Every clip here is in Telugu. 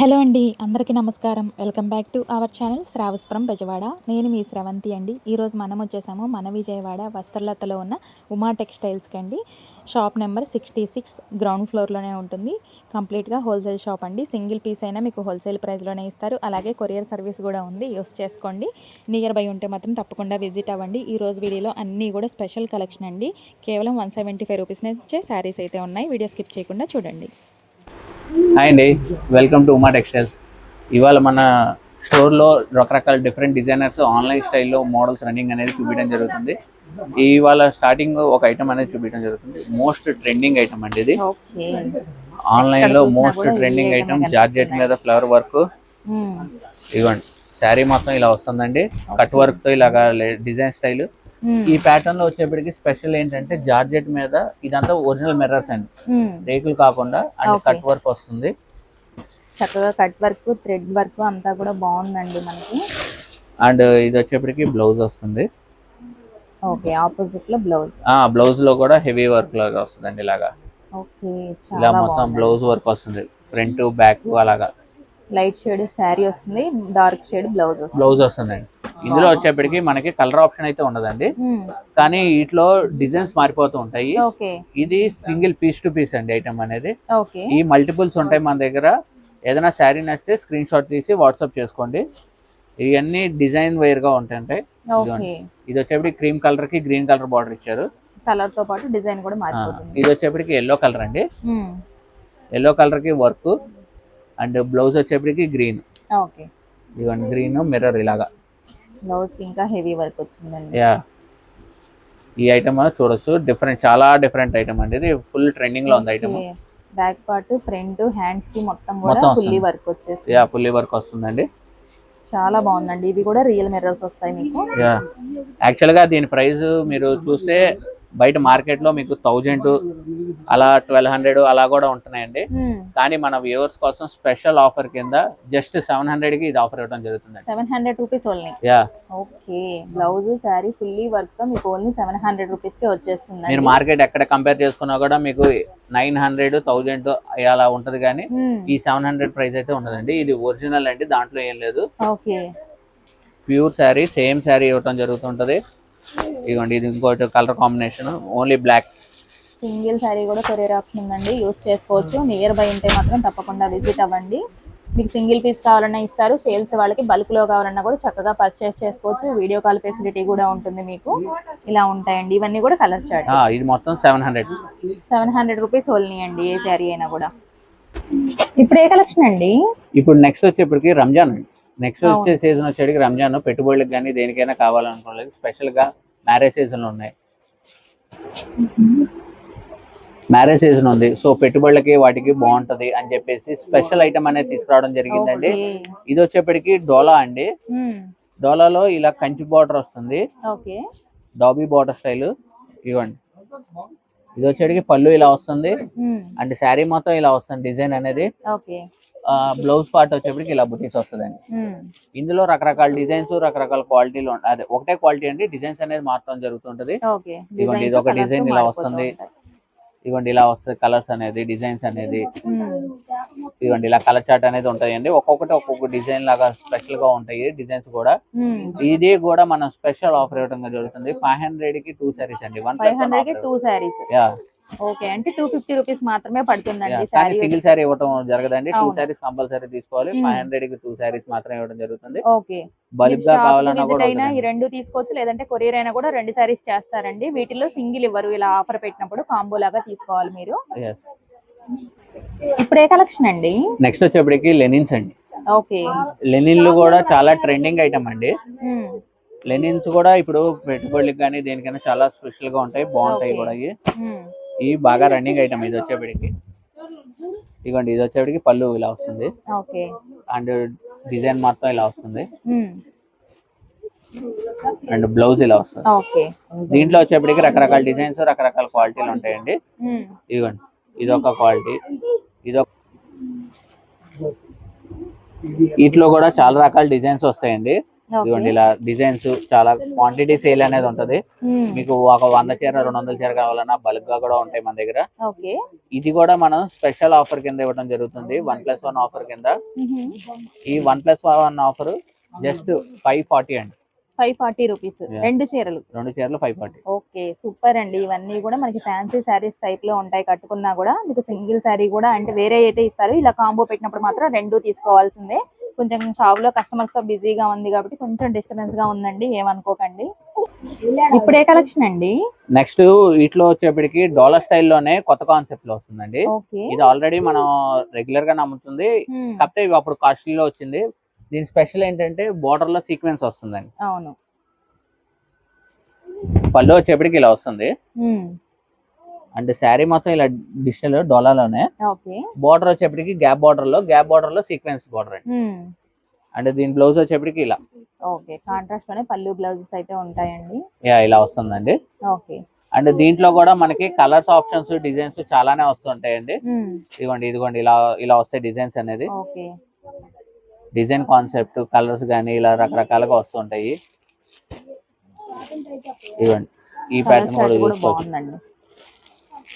హలో అండి అందరికీ నమస్కారం. Welcome back to our channel Sravaspuram Bezawada. నేను మీ శ్రవంతి అండి. ఈరోజు మనం వచ్చేసాము మన విజయవాడ వస్త్రలతలో ఉన్న ఉమా టెక్స్టైల్స్కి అండి. Shop number sixty six ground ఫ్లోర్లోనే ఉంటుంది. కంప్లీట్గా హోల్సేల్ షాప్ అండి. సింగిల్ పీస్ అయినా మీకు హోల్సేల్ ప్రైస్లోనే ఇస్తారు. అలాగే కొరియర్ సర్వీస్ కూడా ఉంది. యూస్ చేసుకోండి. నియర్ బై ఉంటే మాత్రం తప్పకుండా విజిట్ అవ్వండి. ఈ రోజు వీడియోలో అన్నీ కూడా స్పెషల్ కలెక్షన్ అండి. కేవలం వన్ సెవెంటీ ఫైవ్ రూపీస్ నుంచే శారీస్ అయితే ఉన్నాయి. వీడియో స్కిప్ చేయకుండా చూడండి. హాయ్ అండి వెల్కమ్ టు ఉమా టెక్స్టైల్స్ ఇవాళ మన స్టోర్లో రకరకాల డిఫరెంట్ డిజైనర్స్ ఆన్లైన్ స్టైల్లో మోడల్స్ రన్నింగ్ అనేది చూపించడం జరుగుతుంది. ఇవాళ స్టార్టింగ్ ఒక ఐటమ్ అనేది చూపించడం జరుగుతుంది. మోస్ట్ ట్రెండింగ్ ఐటమ్ అండి ఇది. ఓకే ఆన్లైన్లో చూసినా మోస్ట్ ట్రెండింగ్ ఐటమ్. జార్జెట్ మీద ఫ్లవర్ వర్క్ ఇవ్వండి శారీ మొత్తం ఇలా వస్తుందండి. కట్ వర్క్తో ఇలాగా డిజైన్ స్టైల్ ఈ ప్యాటర్న్లో వచ్చేప్పటికి స్పెషల్ ఏంటంటే జార్జెట్ మీద ఇదంతా ఒరిజినల్ మిర్రర్స్ అండి. రేకులు కాకుండా అండ్. కట్ వర్క్ వస్తుంది. చక్కగా కట్ వర్క్ థ్రెడ్ వర్క్ అంతా కూడా బాగుందండి మనకి. అండ్ ఇది వచ్చేప్పటికి బ్లౌజ్ వస్తుంది. ఓకే ఆపోజిట్లో బ్లౌజ్ ఆ బ్లౌజ్లో కూడా హెవీ వర్క్ లాగా వస్తుందండి ఇలాగా. ఓకే ఇలా చాలా మొత్తం బ్లౌజ్ వర్క్ వస్తుంది. ఫ్రంట్ బ్యాక్ అలాగా. లైట్ షేడ్ శారీ వస్తుంది డార్క్ షేడ్ బ్లౌజ్ వస్తుంది. బ్లౌజ్ వస్తుందండి. ఇందులో వచ్చేప్పటికి మనకి కలర్ ఆప్షన్ అయితే ఉండదండి. కానీ వీటిలో డిజైన్స్ మారిపోతూ ఉంటాయి. ఇది సింగిల్ పీస్ టు పీస్ అండి ఐటమ్ అనేది. ఈ మల్టిపుల్స్ ఉంటాయి మన దగ్గర. ఏదైనా శారీ నచ్చితే స్క్రీన్ షాట్ తీసి వాట్సాప్ చేసుకోండి. ఇవన్నీ డిజైన్ వేర్గా ఉంటాయి ఇది వచ్చేప్పటికి క్రీమ్ కలర్కి గ్రీన్ కలర్ బార్డర్ ఇచ్చారు. కలర్తో పాటు డిజైన్ కూడా ఇది వచ్చేప్పటికి ఎల్లో కలర్ అండి. ఎల్లో కలర్కి వర్క్ అండ్ బ్లౌజ్ వచ్చేప్పటికి గ్రీన్ ఓకే. ఇదిగోండి గ్రీన్ మిర్రర్ ఇలాగా. బ్లౌజ్కి ఇంకా హెవీ వర్క్ వచ్చిందండి. యా. ఈ ఐటమ్ చూడొచ్చు. డిఫరెంట్ చాలా డిఫరెంట్ ఐటమ్ అండి ఇది. ఫుల్ ట్రెండింగ్లో ఉంది ఐటమ్ బ్యాక్ పార్ట్ ఫ్రంట్ హ్యాండ్స్కి మొత్తం కూడా ఫుల్లీ. వర్క్ వచ్చేసి యా ఫుల్లీ వర్క్ వస్తుందండి. చాలా బాగుందండి. ఇవి కూడా రియల్ మిర్రర్స్ వస్తాయి మీకు. యా. యాక్చువల్గా దీని ప్రైస్ మీరు చూస్తే బయట మార్కెట్లో మీకు థౌజండ్ అలా ట్వెల్వ్ హండ్రెడ్ అలా కూడా ఉంటున్నాయండి. కానీ మన వ్యూవర్స్ కోసం స్పెషల్ ఆఫర్ కింద జస్ట్ సెవెన్ హండ్రెడ్కి ఇది ఆఫర్ ఇవ్వడం జరుగుతుందండి. Seven hundred rupees only. Yeah. Okay. Blouse sari fully వర్క్తో మీకు ఓన్లీ సెవెన్ హండ్రెడ్ రూపీస్కి వచ్చేస్తుంది మీరు మార్కెట్ ఎక్కడ కంపేర్ చేసుకున్నా కూడా మీకు నైన్ హండ్రెడ్ థౌజండ్ అలా ఉంటది కానీ ఈ సెవెన్ హండ్రెడ్ ప్రైస్ అయితే ఉండదండి. ఇది ఒరిజినల్ అండి దాంట్లో ఏం లేదు. Okay. Pure sari same sari ఇవ్వటం జరుగుతుంటది. ఇదిగోండి ఇది ఇంకోటి colour combination only black single sari కూడా కొరియర్ ఆప్షన్ ఉందండి యూస్ చేసుకోవచ్చు. నియర్ బై ఉంటే మాత్రం తప్పకుండా విజిట్ అవ్వండి. మీకు సింగిల్ పీస్ కావాలన్నా ఇస్తారు సేల్స్ వాళ్ళకి బల్క్లో కావాలన్నా కూడా చక్కగా పర్చేస్ చేసుకోవచ్చు. వీడియో కాల్ ఫెసిలిటీ కూడా ఉంటుంది మీకు. ఇలా ఉంటాయండి ఇవన్నీ కూడా కలర్ చార్ట్ ఇది మొత్తం seven hundred seven hundred rupees only అండి ఏ శారీ అయినా కూడా. ఇప్పుడు ఏ కలెక్షన్ అండి? ఇప్పుడు నెక్స్ట్ వచ్చేప్పటికి రంజాన్ అండి. నెక్స్ట్ వచ్చే సీజన్ వచ్చేటికి రంజాన్ పెట్టుబడులకు కానీ దేనికైనా కావాలనుకోలేదు స్పెషల్గా మ్యారేజ్ సీజన్ ఉన్నాయి. మ్యారేజ్ సీజన్ ఉంది. సో పెట్టుబడులకి వాటికి బాగుంటది అని చెప్పేసి స్పెషల్ ఐటమ్ అనేది తీసుకురావడం జరిగిందండి. ఇది వచ్చేప్పటికి డోలా అండి. డోలాలో ఇలా కంచి బార్డర్ వస్తుంది. డాబీ బార్డర్ స్టైల్ ఇవ్వండి ఇది వచ్చేటికి పళ్ళు ఇలా వస్తుంది. అండ్ శారీ మొత్తం ఇలా వస్తుంది డిజైన్ అనేది. బ్లౌజ్ పార్ట్ వచ్చేప్పటికి ఇలా బుటీస్ వస్తుందండి. ఇందులో రకరకాల డిజైన్స్ రకరకాల క్వాలిటీలు అదే ఒకటే క్వాలిటీ అండి డిజైన్స్ అనేది మారడం జరుగుతుంటది. ఇదిగోండి, ఇది ఒక design ఇలా వస్తుంది. ఇదిగోండి ఇలా వస్తుంది కలర్స్ అనేది డిజైన్స్ అనేది. ఇదిగోండి ఇలా కలర్ చార్ట్ అనేది ఉంటాయండి. ఒక్కొక్కటి ఒక్కొక్క డిజైన్ లాగా స్పెషల్గా ఉంటాయి డిజైన్స్ కూడా. ఇది కూడా మనం స్పెషల్ ఆఫర్ ఇవ్వడం జరుగుతుంది. ఫైవ్ హండ్రెడ్కి టూ సారీస్ అండి. వన్ ఫైవ్ హండ్రెడ్కి టూ శారీస్ యా ఓకే. అంటే టూ ఫిఫ్టీ రూపీస్ మాత్రమే పడుతుందండి కానీ సింగిల్ సారీ ఇవ్వడం జరగదండి. టూ. సారీస్ కంపల్సరీ తీసుకోవాలి. Hmm. ఫైవ్ హండ్రెడ్కి టూ సారీస్ మాత్రమే ఇవ్వడం జరుగుతుంది. ఓకే. బల్క్గా కావాలన్నా కూడా ఈ. రెండు తీసుకోవచ్చు. లేదంటే కొరియర్ అయినా కూడా రెండు సారీస్ చేస్తారండి. వీటిలో సింగిల్ ఇవ్వరు. ఇలా ఆఫర్ పెట్టినప్పుడు కాంబో లాగా తీసుకోవాలి మీరు. ఇప్పుడు ఏ కలెక్షన్ అండి? నెక్స్ట్ వచ్చేప్పటికి లెనిన్స్ అండి. ఓకే. లెనిన్లు కూడా చాలా ట్రెండింగ్ ఐటమ్ అండి. లెనిన్స్ కూడా ఇప్పుడు పెట్టుబడులకు కానీ దేనికైనా చాలా స్పెషల్గా ఉంటాయి. బాగుంటాయి. కూడా ఇవి బాగా రన్నింగ్ ఐటమ్ ఇది వచ్చేప్పటికి. ఇదిగోండి ఇది వచ్చేప్పటికి పళ్ళు ఇలా వస్తుంది. అండ్ డిజైన్ మొత్తం ఇలా వస్తుంది. అండ్ బ్లౌజ్ ఇలా వస్తుంది. దీంట్లో వచ్చేప్పటికి రకరకాల డిజైన్స్ రకరకాల క్వాలిటీలు ఉంటాయండి. ఇదిగోండి ఇది ఒక క్వాలిటీ ఇది ఒక వీటిలో కూడా చాలా రకాల డిజైన్స్ వస్తాయండి. ఇదిగోండి ఇలా డిజైన్స్ చాలా క్వాంటిటీ సేల్ అనేది ఉంటది. మీకు ఒక వంద చీర రెండు వందల చీర కావాలన్నా బల్క్గా కూడా ఉంటాయి మన దగ్గర. ఓకే ఇది కూడా మనం స్పెషల్ ఆఫర్ కింద ఇవ్వడం జరుగుతుంది. వన్ ప్లస్ వన్ ఆఫర్ కింద. ఈ one plus one offer just five forty అండి. Five forty rupees. రెండు చీరలు. రెండు చీరలు ఫైవ్ ఫార్టీ ఓకే సూపర్ అండి. ఇవన్నీ కూడా మనకి ఫ్యాన్సీ శారీస్ టైప్లో ఉంటాయి. కట్టుకున్నా కూడా మీకు సింగిల్ శారీ కూడా అంటే వేరే అయితే ఇస్తారు. ఇలా కాంబో పెట్టినప్పుడు మాత్రం రెండు తీసుకోవాల్సిందే. కొంచెం షాప్లో కస్టమర్స్తో బిజీగా ఉంది కాబట్టి కొంచెం డిస్టర్బెన్స్గా ఉందండి ఏమనుకోకండి. ఇప్పుడే కలెక్షన్ అండి? నెక్స్ట్ వీటిలో వచ్చేప్పటికి డోలర్ స్టైల్లోనే కొత్త కాన్సెప్ట్లో వస్తుందండి. ఇది ఆల్రెడీ మనం రెగ్యులర్గా నమ్ముతుంది కాకపోతే ఇవి అప్పుడు కాస్ట్లీలో వచ్చింది. దీని స్పెషల్ ఏంటంటే బోర్డర్లో సీక్వెన్స్ వస్తుందండి. అవును. పళ్ళు వచ్చేప్పటికి ఇలా వస్తుంది. అంటే శారీ మొత్తం ఇలా డిజిటల్ డోలాలోనే. ఓకే. బోర్డర్ వచ్చేప్పటికి గ్యాప్ బోర్డర్లో గ్యాప్ బోర్డర్లో సీక్వెన్స్ బోర్డర్ అండి. అంటే దీని బ్లౌజ్ వచ్చేప్పటికి ఇలా. ఓకే. కాంట్రాస్ట్లోనే పళ్ళు బ్లౌజెస్ అయితే ఉంటాయండి. యా ఇలా వస్తుందండి. ఓకే. అంటే దీంట్లో కూడా మనకి కలర్స్ ఆప్షన్స్ డిజైన్స్ చాలానే వస్తుంటాయండి. ఇదిగోండి ఇదిగోండి ఇలా ఇలా వస్తాయి డిజైన్స్ అనేది. ఓకే. డిజైన్ కాన్సెప్ట్ కలర్స్ కానీ ఇలా రకరకాలుగా వస్తుంటాయి. ఇదిగోండి ఈ ప్యాటర్న్ కూడా చూసుకోవచ్చు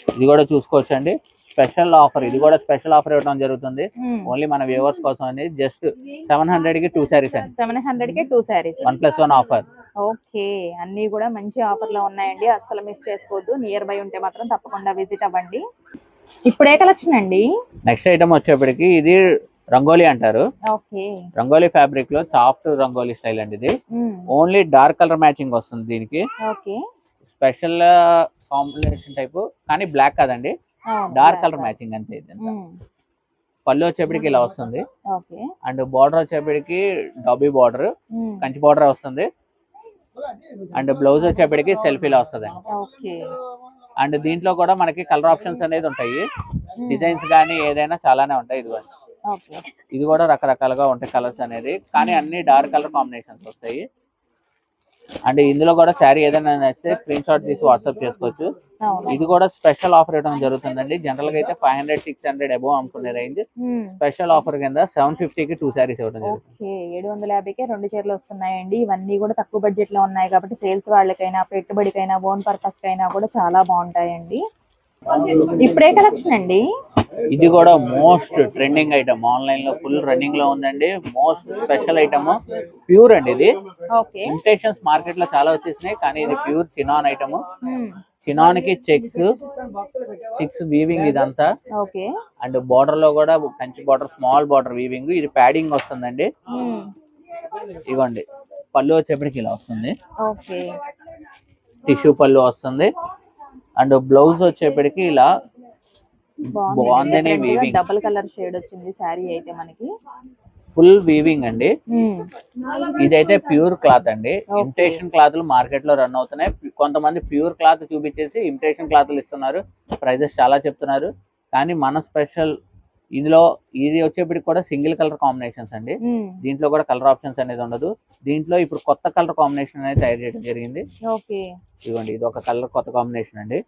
ఇది కూడా చూసుకోవచ్చు అండి స్పెషల్ ఆఫర్. ఇది కూడా స్పెషల్ ఆఫర్ ఇవ్వడం జరుగుతుంది. ఓన్లీ మన వ్యూవర్స్ కోసం అని జస్ట్ సెవెన్ హండ్రెడ్కి టూ సారీస్ అండి. సెవెన్ హండ్రెడ్ కే two saris. One plus one offer. Okay. అన్ని కూడా మంచి ఆఫర్లో ఉన్నాయండి. అస్సలు మిస్ చేసుకోవద్దు. నియర్ బై ఉంటే మాత్రం తప్పకుండా విజిట్ అవ్వండి. ఇప్పుడే కలెక్షన్ అండి? నెక్స్ట్ ఐటమ్ వచ్చేప్పటికి ఇది రంగోలీ అంటారు. ఓకే. రంగోలీ ఫ్యాబ్రిక్లో సాఫ్ట్ రంగోలీ స్టైల్ అండి ఇది. ఓన్లీ డార్క్ కలర్ మ్యాచింగ్ వస్తుంది దీనికి. ఓకే. స్పెషల్ కాంబినేషన్ టైప్ కానీ బ్లాక్ కాదండి. డార్క్ కలర్ మ్యాచింగ్ అంతే. పళ్ళు వచ్చేప్పటికి ఇలా వస్తుంది. అండ్ బార్డర్ వచ్చేప్పటికి డబ్బీ బార్డర్ కంచి బార్డర్ వస్తుంది. అండ్ బ్లౌజ్ వచ్చేప్పటికి సెల్ఫీలో వస్తుంది. అండ్ దీంట్లో కూడా మనకి కలర్ ఆప్షన్స్ అనేది ఉంటాయి. డిజైన్స్ కానీ ఏదైనా చాలానే ఉంటాయి ఇది ఇది కూడా రకరకాలుగా ఉంటాయి కలర్స్ అనేది. కానీ అన్ని డార్క్ కలర్ కాంబినేషన్స్ వస్తాయి. అండ్ ఇందులో కూడా శారీ ఏదైనా నచ్చితే స్క్రీన్ షాట్ తీసి వాట్సాప్ చేసుకోవచ్చు. ఇది కూడా స్పెషల్ ఆఫర్ ఇవ్వడం జరుగుతుందండి. జనరల్గా అయితే five hundred six hundred above అనుకునే రేంజ్ స్పెషల్ ఆఫర్ కింద సెవెన్కి టూ శారీస్ ఇవ్వడం జరుగుతుంది. ఏడు వందల యాభైకే రెండు చీరలు వస్తున్నాయండి. ఇవన్నీ కూడా తక్కువ బడ్జెట్లో ఉన్నాయి కాబట్టి సేల్స్ వాళ్ళకైనా పెట్టుబడికైనా ఓన్ పర్పస్ కైనా కూడా చాలా బాగుంటాయండి. ఇప్పుడే కలెక్షన్ అండి? ఇది కూడా మోస్ట్ ట్రెండింగ్ ఐటమ్ ఆన్లైన్లో ఫుల్ రన్నింగ్లో ఉందండి. మోస్ట్ స్పెషల్ ఐటమ్ ప్యూర్ అండి ఇది. ఇమిటేషన్స్ మార్కెట్లో చాలా వచ్చేసినాయి కానీ ఇది ప్యూర్ చినాన్ ఐటమ్ చినాన్కి చెక్స్ చెక్స్ వీవింగ్ ఇదంతా. అండ్ బార్డర్లో కూడా Kanchi border small border weaving ఇది ప్యాడింగ్ వస్తుందండి. ఇవ్వండి పళ్ళు వచ్చేప్పటికి ఇలా వస్తుంది. టిష్యూ పళ్ళు వస్తుంది. అండ్ బ్లౌజ్ వచ్చేప్పటికి ఇలా బాగుందని వీవింగ్ డబుల్ కలర్ షేడ్ వచ్చింది శారీ అయితే మనకి. ఫుల్ వీవింగ్ అండి. ఇదైతే ప్యూర్ క్లాత్ అండి. ఇమిటేషన్ క్లాత్లు మార్కెట్లో రన్ అవుతున్నాయి. కొంతమంది ప్యూర్ క్లాత్ చూపించేసి ఇమిటేషన్ క్లాత్లు ఇస్తున్నారు. ప్రైజెస్ చాలా చెప్తున్నారు. కానీ మన స్పెషల్ ఇందులో ఇది వచ్చేప్పటికి కూడా సింగిల్ కలర్ కాంబినేషన్స్ అండి. దీంట్లో కూడా కలర్ ఆప్షన్స్ అనేది ఉండదు. దీంట్లో ఇప్పుడు కొత్త కలర్ కాంబినేషన్ అనేది తయారు చేయడం జరిగింది. ఓకే. ఇదిగోండి ఇది ఒక కలర్ కొత్త కాంబినేషన్ అండి.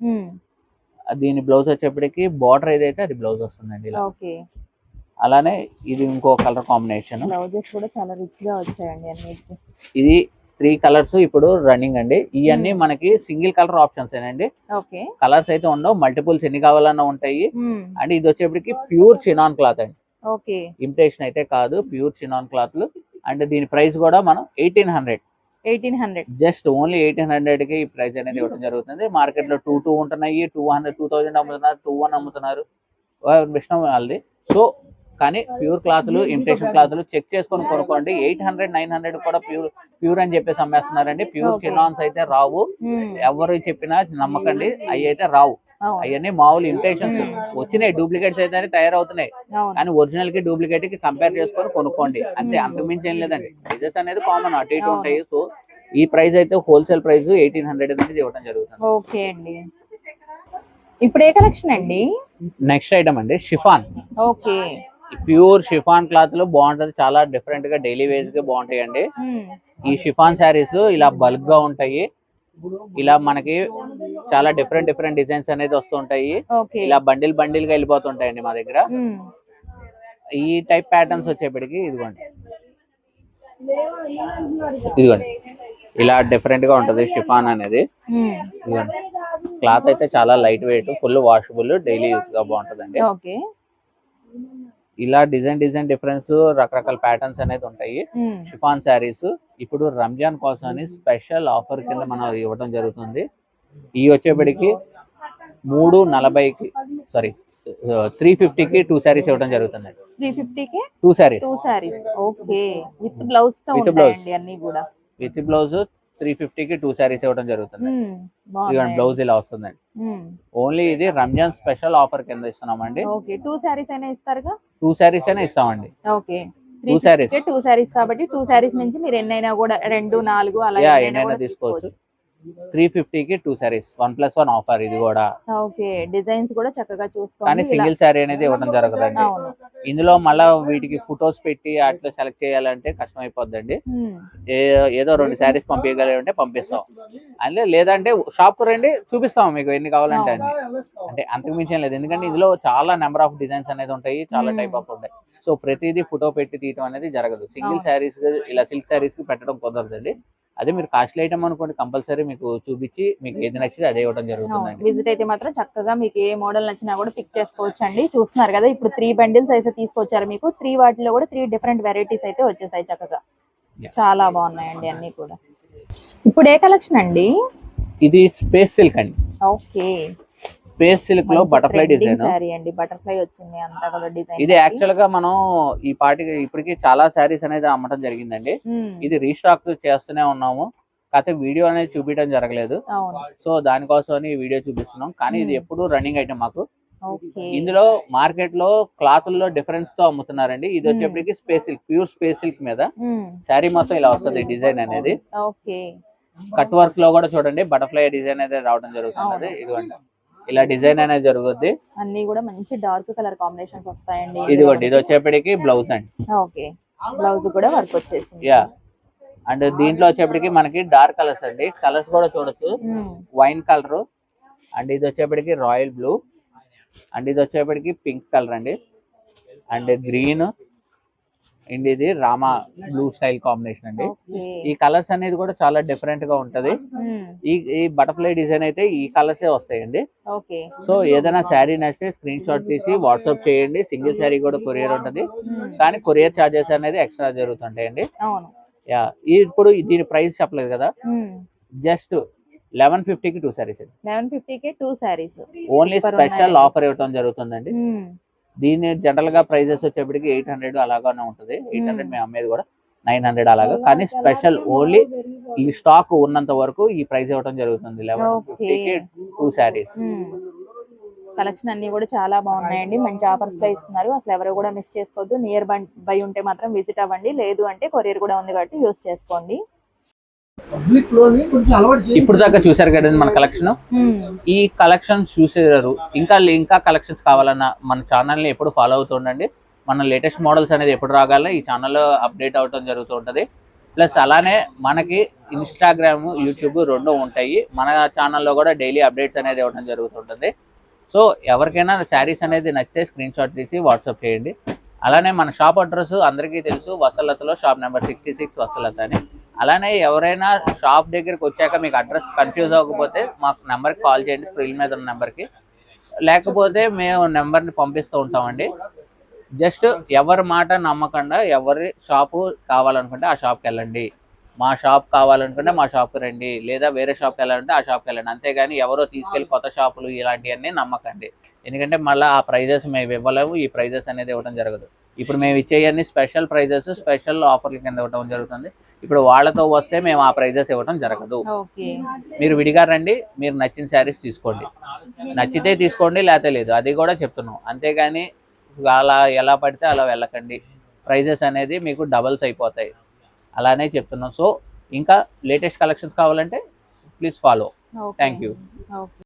దీని బ్లౌజ్ వచ్చేప్పటికి బార్డర్ ఏదైతే అది బ్లౌజ్ వస్తుందండి ఇలా. అలానే ఇది ఇంకో కలర్ కాంబినేషన్. బ్లౌజెస్ కూడా చాలా రిచ్గా వచ్చాయండి ఇది త్రీ కలర్స్ ఇప్పుడు రన్నింగ్ అండి. ఇవన్నీ మనకి సింగిల్ కలర్ ఆప్షన్స్ ఏనండి. ఓకే. కలర్స్ అయితే ఉండవు మల్టిపుల్స్ ఎన్ని కావాలన్నా ఉంటాయి. అండ్ ఇది వచ్చేప్పటికి ప్యూర్ చినాన్ క్లాత్ అండి. ఓకే. ఇమిటేషన్ అయితే కాదు ప్యూర్ చినాన్ క్లాత్లు. అండ్ దీని ప్రైస్ కూడా మనం eighteen hundred. Eighteen hundred. Just only eighteen హండ్రెడ్కి ఈ ప్రైస్ అనేది ఇవ్వడం జరుగుతుంది. మార్కెట్లో టూ టూ ఉంటున్నాయి టూ హండ్రెడ్ టూ థౌసండ్ అమ్ముతున్నారు టూ వన్ అమ్ముతున్నారు. ఇష్టం వాళ్ళది. సో కానీ ప్యూర్ క్లాత్లు ఇమిటేషన్ క్లాత్లు చెక్ చేసుకొని కొనుక్కోండి. ఎయిట్ హండ్రెడ్ నైన్ హండ్రెడ్ కూడా ప్యూర్ ప్యూర్ అని చెప్పేసి అమ్మేస్తున్నారండి. ప్యూర్. చినాన్స్ అయితే రావు. ఎవరు చెప్పినా నమ్మకండి. అవి అయితే రావు. అవన్నీ మామూలు ఇమిటేషన్స్ వచ్చినాయి డూప్లికేట్స్ అయితే తయారవుతున్నాయి. కానీ ఒరిజినల్కి డూప్లికేట్కి కంపేర్ చేసుకొని కొనుక్కోండి. అంతే అంతకుమించి ఏం లేదండి. ప్రైజెస్ అనేది కామన్ అటు ఇటు. ఉంటాయి. సో ఈ ప్రైస్ అయితే హోల్సేల్ ప్రైస్ ఎయిటీన్ హండ్రెడ్ అనేది ఇవ్వడం జరుగుతుంది. ఓకే అండి. ఇప్పుడు ఏ కలెక్షన్ అండి? నెక్స్ట్ ఐటమ్ అండి షిఫాన్. ఓకే. ప్యూర్ షిఫాన్ క్లాత్లో బాగుంటది. చాలా డిఫరెంట్గా డైలీ వేస్గా బాగుంటాయి అండి ఈ షిఫాన్ శారీస్ ఇలా బల్క్గా ఉంటాయి. ఇలా మనకి చాలా డిఫరెంట్ డిఫరెంట్ డిజైన్స్ అనేది వస్తుంటాయి. ఇలా బండిల్ బండిల్గా వెళ్ళిపోతుంటాయండి మా దగ్గర. ఈ టైప్ ప్యాటర్న్స్ వచ్చేప్పటికి ఇదిగోండి. ఇదిగోండి. ఇలా డిఫరెంట్గా ఉంటది షిఫాన్ అనేది. ఇదిగోండి. క్లాత్ అయితే చాలా light weight full washable daily యూజ్గా బాగుంటదండి ఇలా డిజైన్ డిజైన్ డిఫరెన్స్ రకరకాల ప్యాటర్న్స్ అనేది ఉంటాయి. షిఫాన్ శారీస్. ఇప్పుడు రంజాన్ కోసం అని స్పెషల్ ఆఫర్ కింద మనం ఇవ్వడం జరుగుతుంది. ఈ వచ్చేప్పటికి మూడు నలభైకి సారీ త్రీ ఫిఫ్టీకి టూ శారీస్ ఇవ్వడం జరుగుతుంది. త్రీ ఫిఫ్టీకి two saris two saris okay with బ్లౌజ్తో With blouse. ఉంటాయండి అన్ని కూడా. విత్ బ్లౌజ్ త్రీ ఫిఫ్టీకి టూ శారీస్ ఇవ్వడం జరుగుతుంది. ఇదిగోండి బ్లౌజ్ ఇలా వస్తుందండి. ఓన్లీ ఇది రంజాన్ స్పెషల్ ఆఫర్ కింద ఇస్తున్నామండి. ఓకే టూ సారీస్ అయినా ఇస్తారుగా? టూ శారీస్ అయినా ఇస్తామండి. Okay two saris. Two saris కాబట్టి టూ సారీస్ నుంచి మీరు ఎన్నైనా కూడా రెండు నాలుగు అలా ఎన్నైనా తీసుకోవచ్చు. త్రీ ఫిఫ్టీకి two saris. One plus one offer ఇది కూడా. ఓకే డిజైన్స్ కూడా చక్కగా కానీ చూసుకోండి ఇలా- సింగిల్ శారీ అనేది ఇవ్వడం జరగదండి. ఇందులో మళ్ళా వీటికి ఫొటోస్ పెట్టి అట్లా సెలెక్ట్ చేయాలంటే కష్టం అయిపోద్దండి ఏదో రెండు శారీస్ పంపించగలంటే పంపిస్తాం. అంటే లేదంటే షాప్కు రండి చూపిస్తాం మీకు ఎన్ని కావాలంటే అన్ని. అంటే అంతకు మించి లేదు. ఎందుకంటే ఇందులో చాలా నెంబర్ ఆఫ్ డిజైన్స్ అనేది ఉంటాయి చాలా. టైప్ ఆఫ్ ఉంటాయి. సో ప్రతిదీ ఫోటో పెట్టి తీయటం అనేది జరగదు. సింగిల్. శారీస్ ఇలా సిల్క్ శారీస్కి పెట్టడం కుదరదండి. అదే మీరు కాస్ట్లీ ఐటమ్ అనుకోండి కంపల్సరీ మీకు చూపించి మీకు ఏది నచ్చితే అదే ఇవ్వడం జరుగుతుందండి. విజిట్ అయితే మాత్రం చక్కగా మీకు ఏ మోడల్ నచ్చినా కూడా పిక్ చేసుకోవచ్చు అండి చూస్తున్నారు కదా ఇప్పుడు త్రీ బండిల్స్ అయితే తీసుకొచ్చారు మీకు. త్రీ వాటిలో కూడా త్రీ డిఫరెంట్ వెరైటీస్ అయితే వచ్చేసాయి చక్కగా. చాలా బాగున్నాయండి అన్ని కూడా. ఇప్పుడు ఏ కలెక్షన్ అండి? ఇది స్పేస్ సిల్క్ అండి. ఓకే స్పేస్ సిల్క్లో బటర్ఫ్లై డిజైన్. సారీ అండి. బటర్ఫ్లై వచ్చింది అంతా కూడా డిజైన్ ఇది యాక్చువల్గా మనం ఈ పాటికి ఇప్పటికి చాలా శారీస్ అనేది అమ్మటం జరిగిందండి. ఇది రీస్టాక్ చేస్తూనే ఉన్నాము. కాకపోతే వీడియో అనేది చూపించడం జరగలేదు. సో దానికోసం ఈ వీడియో చూపిస్తున్నాం. కానీ ఇది. ఎప్పుడు రన్నింగ్ ఐటమ్ మాకు. ఇందులో మార్కెట్లో క్లాత్లో డిఫరెన్స్తో అమ్ముతున్నారండి. ఇది. వచ్చేప్పటికి space silk pure space silk మీద. శారీ మొత్తం ఇలా వస్తుంది డిజైన్ అనేది. కట్ వర్క్లో కూడా చూడండి బటర్ఫ్లై డిజైన్ అనేది రావడం జరుగుతుంది. ఇదిగోండి. ఇలా డిజైన్ అనేది జరుగుద్ది. అన్ని కూడా మంచి డార్క్ కలర్ కాంబినేషన్స్ వస్తాయండి. ఇదిగోండి ఇది వచ్చేప్పటికి బ్లౌజ్ అండి. ఓకే. బ్లౌజ్ కూడా వర్క్ వచ్చేసింది. యా. అండ్ దీంట్లో వచ్చేప్పటికి మనకి డార్క్ కలర్స్ అండి. కలర్స్ కూడా చూడొచ్చు. Wine colour. అండ్ ఇది వచ్చేప్పటికి రాయల్ బ్లూ. అండ్ ఇది వచ్చేప్పటికి పింక్ కలర్ అండి. And green. అండ్ ఇది రామా బ్లూ స్టైల్ కాంబినేషన్ అండి. ఈ కలర్స్ అనేది కూడా చాలా డిఫరెంట్గా ఉంటది. మ్మ్. ఈ ఈ బటర్ఫ్లై డిజైన్ అయితే ఈ కలర్స్ వస్తాయండి. సో ఏదైనా శారీ నచ్చితే స్క్రీన్ షాట్ తీసి వాట్సాప్ చేయండి. సింగిల్ శారీ కూడా కొరియర్ ఉంటది. మ్మ్. కానీ కొరియర్ చార్జెస్ అనేది ఎక్స్ట్రా జరుగుతుంటాయండి. యా ఇప్పుడు దీని ప్రైస్ చెప్పలేదు కదా. జస్ట్ లెవెన్ ఫిఫ్టీకి two saris eleven fifty K two saris only special. Offer ఇవ్వడం జరుగుతుందండి. దీని జనరల్గా ప్రైజెస్ వచ్చేప్పటికి ఎయిట్ హండ్రెడ్ అలాగానే ఉంటుంది. ఎయిట్ హండ్రెడ్ మేము అమ్మేది కూడా నైన్ హండ్రెడ్ అలాగా. కానీ స్పెషల్ ఓన్లీ ఈ స్టాక్ ఉన్నంత వరకు ఈ ప్రైస్ ఇవ్వడం జరుగుతుంది. Eleven Okay. ఫిఫ్టీకి టూ శారీస్ కలెక్షన్ అన్ని కూడా చాలా బాగున్నాయండి. మంచి ఆఫర్స్లో ఇస్తున్నారు. అసలు ఎవరు కూడా మిస్ చేసుకోవద్దు. నియర్ బై ఉంటే మాత్రం విజిట్ అవ్వండి. లేదు అంటే కొరియర్ కూడా ఉంది కాబట్టి యూస్ చేసుకోండి పబ్లిక్లోని కొంచెం అలవాటు చేయి. ఇప్పుడు దాకా చూసారు కదండి మన కలెక్షన్ ఈ కలెక్షన్స్ చూసేవారు. ఇంకా ఇంకా కలెక్షన్స్ కావాలన్నా మన ఛానల్ని ఎప్పుడు ఫాలో అవుతుండండి మన లేటెస్ట్ మోడల్స్ అనేది ఎప్పుడు రాగాలో ఈ ఛానల్లో అప్డేట్ అవటం జరుగుతూ ఉంటుంది. ప్లస్ అలానే మనకి ఇన్స్టాగ్రామ్ యూట్యూబ్ రెండు ఉంటాయి. మన ఛానల్లో కూడా డైలీ అప్డేట్స్ అనేది ఇవ్వడం జరుగుతుంటుంది సో ఎవరికైనా శారీస్ అనేది నచ్చితే స్క్రీన్ షాట్ తీసి వాట్సాప్ చేయండి. అలానే మన షాప్ అడ్రస్ అందరికీ తెలుసు. వసలతలో shop number sixty six Vasalatha అని. అలానే ఎవరైనా షాప్ దగ్గరికి వచ్చాక మీకు అడ్రస్ కన్ఫ్యూజ్ అవ్వకపోతే మాకు నెంబర్కి కాల్ చేయండి స్క్రీన్ మీద ఉన్న నెంబర్కి లేకపోతే మేము నెంబర్ని పంపిస్తూ ఉంటామండి. జస్ట్ ఎవరి మాట నమ్మకుండా ఎవరి షాపు కావాలనుకుంటే ఆ షాప్కి వెళ్ళండి. మా షాప్ కావాలనుకుంటే మా షాప్కి రండి. లేదా వేరే షాప్కి వెళ్ళాలంటే ఆ షాప్కి వెళ్ళండి. అంతేగాని ఎవరో తీసుకెళ్ళి కొత్త షాపులు ఇలాంటివన్నీ నమ్మకండి. ఎందుకంటే మళ్ళీ ఆ ప్రైజెస్ మేము ఇవ్వలేము. ఈ ప్రైజెస్ అనేది ఇవ్వడం జరగదు. ఇప్పుడు మేము ఇచ్చేయన్ని స్పెషల్ ప్రైజెస్ స్పెషల్ ఆఫర్ల కింద ఇవ్వడం జరుగుతుంది. ఇప్పుడు వాళ్ళతో వస్తే మేము ఆ ప్రైజెస్ ఇవ్వడం జరగదు. మీరు విడిగా రండి మీరు నచ్చిన శారీస్ తీసుకోండి. నచ్చితే తీసుకోండి లేకపోతే లేదు. అది కూడా చెప్తున్నాం. అంతేగాని అలా ఎలా పడితే అలా వెళ్ళకండి. ప్రైజెస్ అనేది మీకు డబల్స్ అయిపోతాయి. అలానే చెప్తున్నాం. సో ఇంకా లేటెస్ట్ కలెక్షన్స్ కావాలంటే ప్లీజ్ ఫాలో. you. ఓకే.